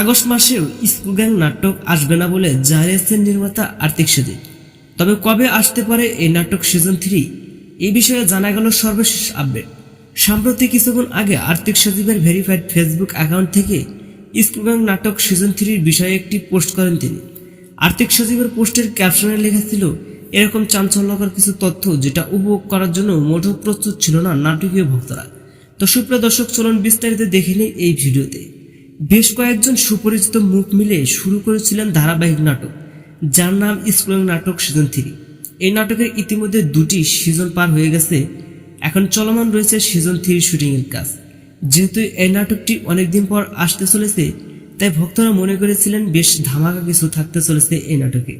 August মাসেও school gang নাটক আসবে না বলে জানিয়েছেন নির্মাতা আর্থিক সজিব তবে কবে আসতে পারে এই নাটক সিজন থ্রি এই বিষয়ে জানা গেল সর্বশেষ আপডেট। সাম্প্রতিক কিছুক্ষণ আগে আর্থিক সচিবের ভেরিফাইড ফেসবুক অ্যাকাউন্ট থেকে স্কুল গ্যাং নাটক সিজন থ্রির বিষয়ে একটি পোস্ট করেন তিনি। আর্থিক সচিবের পোস্টের ক্যাপশনে লেখা ছিল, এরকম চাঞ্চল্যকর কিছু তথ্য যেটা উপভোগ করার জন্য মোটেও প্রস্তুত ছিল না নাটকীয় ভক্তরা। তো সুপ্রিয় দর্শক, চলুন বিস্তারিত দেখে নিই এই ভিডিওতে। বেশ কয়েকজন সুপরিচিত মুখ মিলে শুরু করেছিলেন ধারাবাহিক নাটক, যার নাম স্কুল নাটক সিজন থ্রি। এই নাটকের ইতিমধ্যে দুটি সিজন পার হয়ে গেছে। এখন চলমান রয়েছে সিজন থ্রি শুটিংয়ের কাজ। যেহেতু এই নাটকটি অনেকদিন পর আসতে চলেছে, তাই ভক্তরা মনে করেছিলেন বেশ ধামাকা কিছু থাকতে চলেছে এই নাটকে।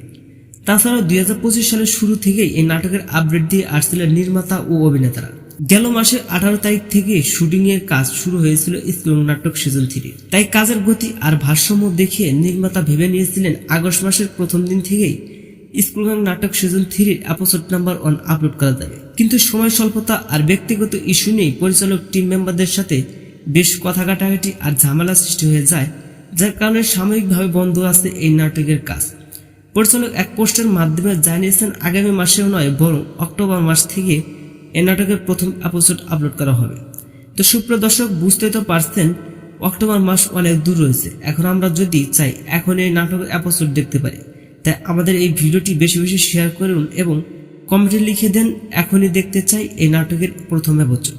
তাছাড়াও দুই হাজার পঁচিশ সালের শুরু থেকেই এই নাটকের আপডেট দিয়ে আসছিলেন নির্মাতা ও অভিনেতারা। গেল মাসে আঠারো তারিখ থেকে শুটিং এর কাজ শুরু হয়েছিল স্কুল নাটক সিজন থ্রি তাই কাজের গতি আর ভারসাম্য দেখে নির্মাতা ভেবে নিয়েছিলেন আগস্ট মাসের প্রথম দিন থেকেই স্কুল নাটক সিজন থ্রির এপিসোড নাম্বার ওয়ান আপলোড করা যাবে কিন্তু সময় স্বল্পতা আর ব্যক্তিগত ইস্যু নিয়ে পরিচালক টিম মেম্বারদের সাথে বেশ কথা কাটাকাটি আর ঝামেলা সৃষ্টি হয়ে যায়, যার কারণে সাময়িকভাবে বন্ধ আছে এই নাটকের কাজ। পরিচালক এক পোস্টের মাধ্যমে জানিয়েছেন, আগামী মাসেও নয়, বরং অক্টোবর মাস থেকে এই নাটকের প্রথম এপিসোড আপলোড করা হবে। তো সুপ্রিয় দর্শক বুঝতে তো পারছেন, অক্টোবর মাস অনেক দূর রয়েছে। এখন আমরা যদি চাই এখন এই নাটকের এপিসোড দেখতে পারি, তাই আমাদের এই ভিডিওটি বেশি বেশি শেয়ার করুন এবং কমেন্টে লিখে দেন, এখনই দেখতে চাই এই নাটকের প্রথম এপিসোড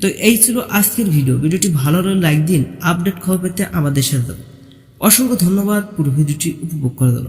তো এই ছিল আজকের ভিডিও। ভিডিওটি ভালো লাইক দিন, আপডেট খবর পেতে আমাদের সাথে অসংখ্য ধন্যবাদ, পুরো ভিডিওটি উপভোগ করে দিল